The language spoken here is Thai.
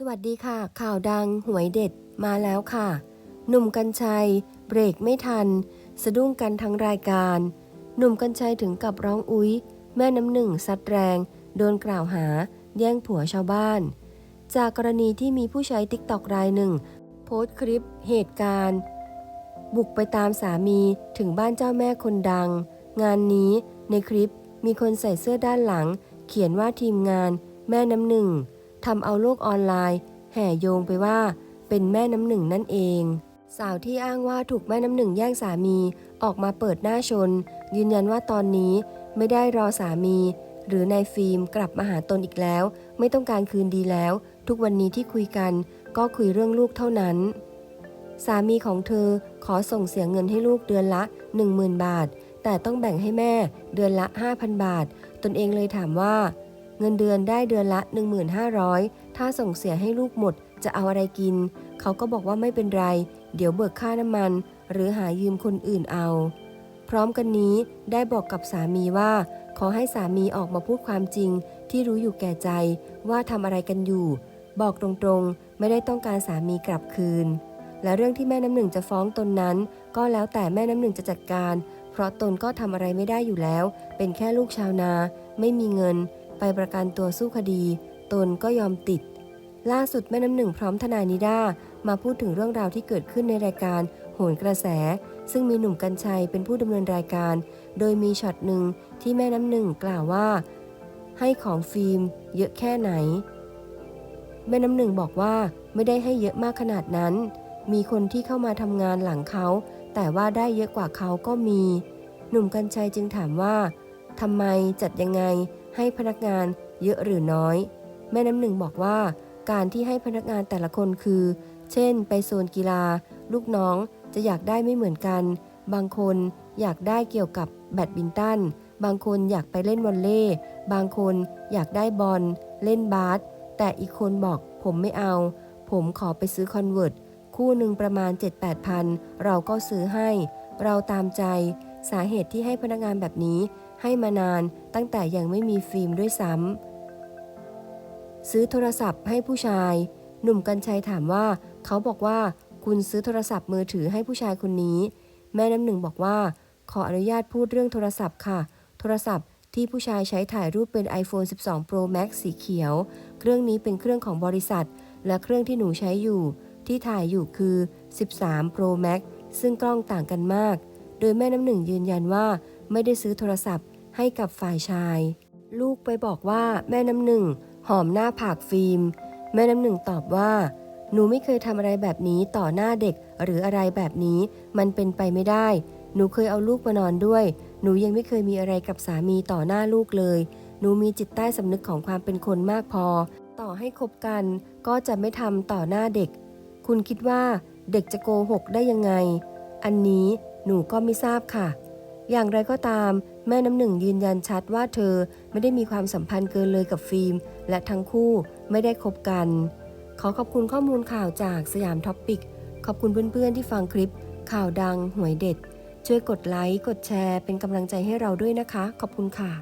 สวัสดีค่ะ ข่าวดังหวยเด็ดมาแล้วค่ะ หนุ่มกัญชัย เบรกไม่ทัน สะดุ้งกันทั้งรายการ หนุ่มกัญชัยถึงกับร้องอุ๊ย แม่น้ำหนึ่งซัดแรง โดนกล่าวหา แย่งผัวชาวบ้าน จากกรณีที่มีผู้ใช้ติ๊กตอกรายหนึ่ง โพสต์คลิปเหตุการณ์ บุกไปตามสามีถึงบ้านเจ้าแม่คนดัง งานนี้ในคลิปมีคนใส่เสื้อด้านหลัง เขียนว่าทีมงาน แม่น้ำหนึ่ง ทำเอาโลกออนไลน์ แห่โยงไปว่า เป็นแม่น้ำหนึ่งนั่นเอง สาวที่อ้างว่าถูกแม่น้ำหนึ่งแย่งสามีออกมาเปิดหน้าชน ยืนยันว่าตอนนี้ไม่ได้รอสามี หรือนายฟิล์มกลับมาหาตนอีกแล้ว ไม่ต้องการคืนดีแล้ว ทุกวันนี้ที่คุยกันก็คุยเรื่องลูกเท่านั้น สามีของเธอขอส่งเสียเงินให้ลูกเดือนละ 10,000 บาท แต่ต้องแบ่งให้แม่เดือนละ 5,000 บาท ตนเองเลยถามว่า เงินเดือนได้เดือนละ 1,500 ถ้าส่งเสียให้ลูกหมดจะเอาอะไรกิน เขาก็บอกว่าไม่เป็นไร เดี๋ยวเบิกค่าน้ำมัน หรือหายืมคนอื่นเอา พร้อมกันนี้ได้บอกกับสามีว่า ขอให้สามีออกมาพูดความจริง ที่รู้อยู่แก่ใจว่าทำอะไรกันอยู่ บอกตรงๆ ไม่ได้ต้องการสามีกลับคืน และเรื่องที่แม่น้ำหนึ่งจะฟ้องตนนั้น ก็แล้วแต่แม่น้ำหนึ่งจะจัดการ เพราะตนก็ทำอะไรไม่ได้อยู่แล้ว เป็นแค่ลูกชาวนา ไม่มีเงิน ไปประกันตัวสู้คดี ตนก็ยอมติด ล่าสุดแม่น้ำหนึ่งพร้อมทนายนิด้ามาพูดถึงเรื่องราวที่เกิดขึ้นในรายการโหนกระแส ซึ่งมีหนุ่มกัญชัยเป็นผู้ดำเนินรายการ โดยมีช็อตหนึ่งที่แม่น้ำหนึ่งกล่าวว่า ให้ของฟิล์มเยอะแค่ไหน แม่น้ำหนึ่งบอกว่าไม่ได้ให้เยอะมากขนาดนั้น มีคนที่เข้ามาทำงานหลังเขา แต่ว่าได้เยอะกว่าเขาก็มี หนุ่มกัญชัยจึงถามว่าทำไมจัดยังไง ให้พนักงานเยอะหรือน้อย แม่น้ำหนึ่งบอกว่าการที่ให้พนักงานแต่ละคนคือ เช่น ไปโซนกีฬา ลูกน้องจะอยากได้ไม่เหมือนกัน บางคนอยากได้เกี่ยวกับแบดมินตัน บางคนอยากไปเล่นวอลเลย์บางคนอยากได้บอล เล่นบาส แต่อีกคนบอกผมไม่เอา ผมขอไปซื้อคอนเวิร์ตคู่หนึ่งประมาณ 7-8พัน เราก็ซื้อให้ เราตามใจ สาเหตุที่ให้พนักงานแบบนี้ ให้มานานตั้งแต่ยังไม่มีฟิล์มด้วยซ้ำซื้อโทรศัพท์ให้ผู้ชาย หนุ่มกัญชัยถามว่า เขาบอกว่าคุณซื้อโทรศัพท์มือถือให้ผู้ชายคนนี้ แม่น้ำหนึ่งบอกว่า ขออนุญาตพูดเรื่องโทรศัพท์ค่ะ โทรศัพท์ที่ผู้ชายใช้ถ่ายรูปเป็น iPhone 12 Pro Max สีเขียว เครื่องนี้เป็นเครื่องของบริษัท และเครื่องที่หนูใช้อยู่ ที่ถ่ายอยู่คือ 13 Pro Max ซึ่งกล้องต่างกันมาก โดยแม่น้ำหนึ่งยืนยันว่าไม่ได้ซื้อโทรศัพท์ให้กับฝ่ายชาย ลูกไปบอกว่าแม่น้ำหนึ่งหอมหน้าผากฟิล์ม แม่น้ำหนึ่งตอบว่า หนูไม่เคยทำอะไรแบบนี้ต่อหน้าเด็กหรืออะไรแบบนี้ มันเป็นไปไม่ได้ หนูเคยเอาลูกมานอนด้วย หนูยังไม่เคยมีอะไรกับสามีต่อหน้าลูกเลย หนูมีจิตใต้สำนึกของความเป็นคนมากพอ ต่อให้คบกันก็จะไม่ทำต่อหน้าเด็ก คุณคิดว่าเด็กจะโกหกได้ยังไง อันนี้ หนูก็ไม่ทราบค่ะ อย่างไรก็ตาม แม่น้ำหนึ่งยืนยันชัดว่าเธอไม่ได้มีความสัมพันธ์เกินเลยกับฟิล์ม และทั้งคู่ไม่ได้คบกัน ขอขอบคุณข้อมูลข่าวจากสยามท็อปปิก ขอบคุณเพื่อนๆที่ฟังคลิป ข่าวดังหวยเด็ด ช่วยกดไลค์กดแชร์เป็นกำลังใจให้เราด้วยนะคะ ขอบคุณค่ะ